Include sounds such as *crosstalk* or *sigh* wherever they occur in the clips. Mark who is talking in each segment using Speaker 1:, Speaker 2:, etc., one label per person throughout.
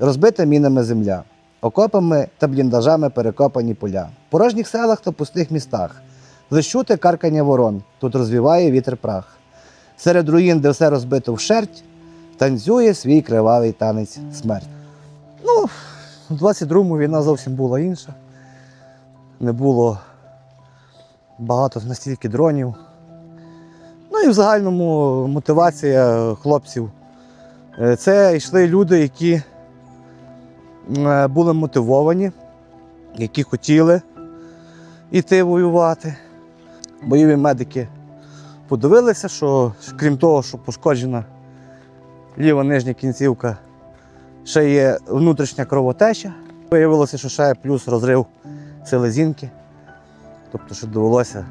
Speaker 1: розбита мінами земля, окопами та бліндажами перекопані поля. В порожніх селах та пустих містах. Лиш каркання ворон, тут розвіває вітер прах. Серед руїн, де все розбито вщерть, танцює свій кривавий танець смерть. Ну, у 22-му війна зовсім була інша. Не було багато настільки дронів. Ну і в загальному мотивація хлопців. Е, Це йшли люди, які були мотивовані, які хотіли йти воювати. Бойові медики подивилися, що крім того, що пошкоджена ліва нижня кінцівка, ще є внутрішня кровотеча. Виявилося, що ще є плюс розрив селезінки. Тобто, що довелося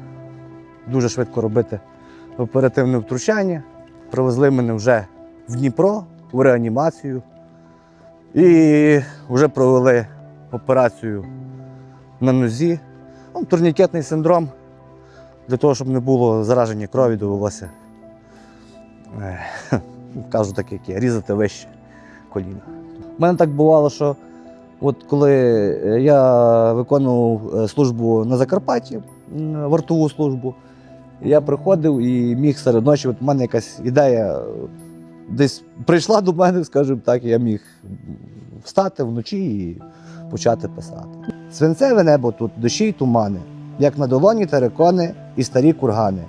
Speaker 1: дуже швидко робити оперативне втручання. Привезли мене вже в Дніпро в реанімацію і вже провели операцію на нозі. Ну, турнікетний синдром. Для того, щоб не було зараження крові, довелося, е, *laughs* кажу так, як є, різати вище коліна. У мене так бувало, що от коли е, я виконував е, службу на Закарпатті, вартову службу, я приходив і міг серед ночі, от у мене якась ідея десь прийшла до мене, скажімо так, я міг встати вночі і почати писати. Свинцеве небо тут, дощі й тумани, як на долоні терикони і старі кургани.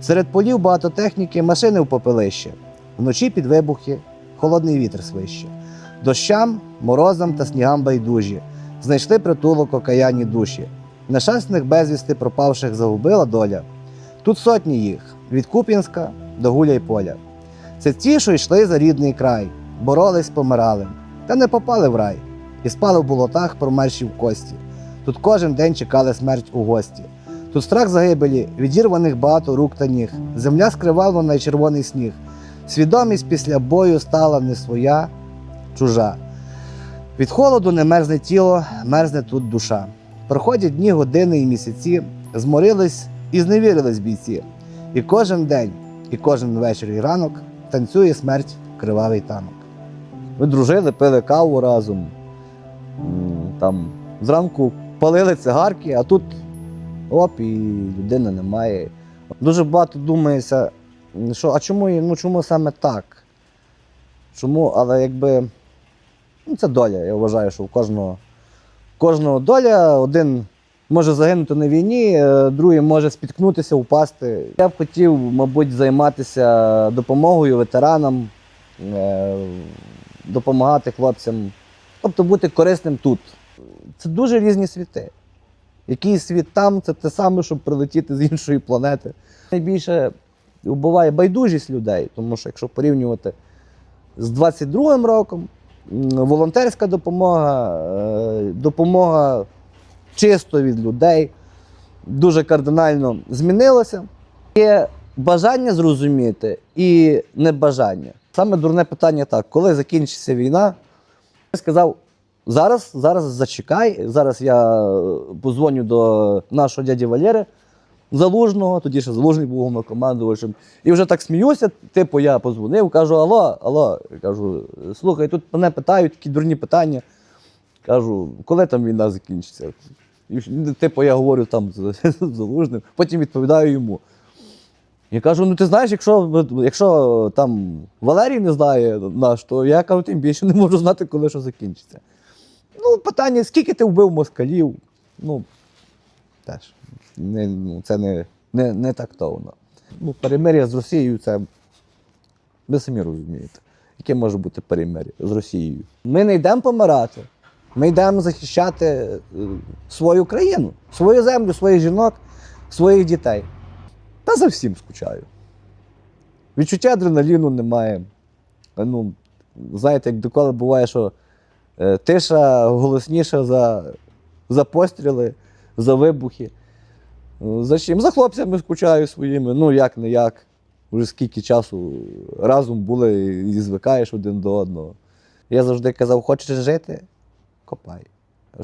Speaker 1: Серед полів багато техніки, машини в попелище. Вночі під вибухи, холодний вітер свище. Дощам, морозам та снігам байдужі. Знайшли притулок окаянні душі. Нещасних безвісти пропавших загубила доля. Тут сотні їх від Куп'янська до Гуляйполя. Це ті, що йшли за рідний край, боролись, помирали, та не попали в рай, і спали в болотах промерші в кості. Тут кожен день чекали смерть у гості. Тут страх загибелі, відірваних багато рук та ніг, земля скривавлена й червоний сніг. Свідомість після бою стала не своя, чужа. Від холоду не мерзне тіло, мерзне тут душа. Проходять дні, години і місяці, зморились і зневірились бійці. І кожен день, і кожен вечір і ранок танцює смерть кривавий танок. Ми дружили, пили каву разом. Там зранку палили цигарки, а тут оп, і людини немає. Дуже багато думається, що а чому, ну, чому саме так? Чому, але якби ну, це доля. Я вважаю, що у кожного, кожного доля один може загинути на війні, е, другий може спіткнутися, упасти. Я б хотів, мабуть, займатися допомогою ветеранам, е, допомагати хлопцям, тобто бути корисним тут. Це дуже різні світи. Який світ там, це те саме, щоб прилетіти з іншої планети. Найбільше вбиває байдужість людей, тому що якщо порівнювати з 22-м роком, волонтерська допомога, е, допомога чисто від людей дуже кардинально змінилася. Є бажання зрозуміти і небажання. Саме дурне питання так, коли закінчиться війна, я сказав, зараз, зараз зачекай, зараз я е, позвоню до нашого дяді Валєри Залужного, тоді ще Залужний був головнокомандувачем. І вже так сміюся, типу, я позвонив, кажу, алло, алло, кажу, слухай, тут мене питають такі дурні питання. Кажу, коли там війна закінчиться? І, типу, я говорю там *laughs* з Залужним, потім відповідаю йому. Я кажу: ну ти знаєш, якщо, якщо там Валерій не знає наш, то я кажу, тим більше не можу знати, коли що закінчиться. Ну, питання, скільки ти вбив москалів? Ну, теж, не, ну, це не, не, не тактовно. Ну, перемир'я з Росією це ви самі розумієте, яке може бути перемир'я з Росією. Ми не йдемо помирати, ми йдемо захищати е, свою країну, свою землю, своїх жінок, своїх дітей. Та за всім скучаю. Відчуття адреналіну немає. Е, Ну, знаєте, як деколи буває, що е, тиша голосніша за, за постріли, за вибухи. Е, За чим? За хлопцями скучаю своїми. Ну, як не як. Вже скільки часу разом були і звикаєш один до одного. Я завжди казав, хочеш жити, копай.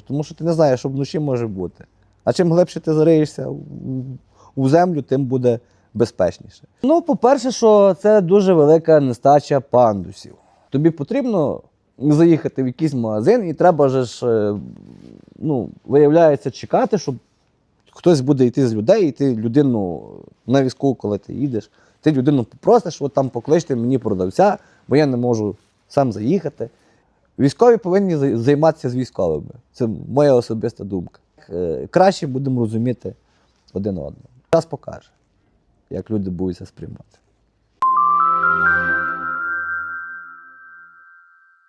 Speaker 1: Тому що ти не знаєш, що вночі може бути. А чим глибше ти зариєшся у, землю, тим буде безпечніше. Ну, по-перше, що це дуже велика нестача пандусів. Тобі потрібно
Speaker 2: заїхати в якийсь магазин, і треба ж, е, ну, виявляється, чекати, щоб хтось буде йти з людей, і ти людину на візку, коли ти їдеш, ти людину попросиш, от там покличте мені продавця, бо я не можу сам заїхати. Військові повинні зай- займатися з військовими. Це моя особиста думка. Е, Краще будемо розуміти один одного. Час покаже, як люди будуть це сприймати.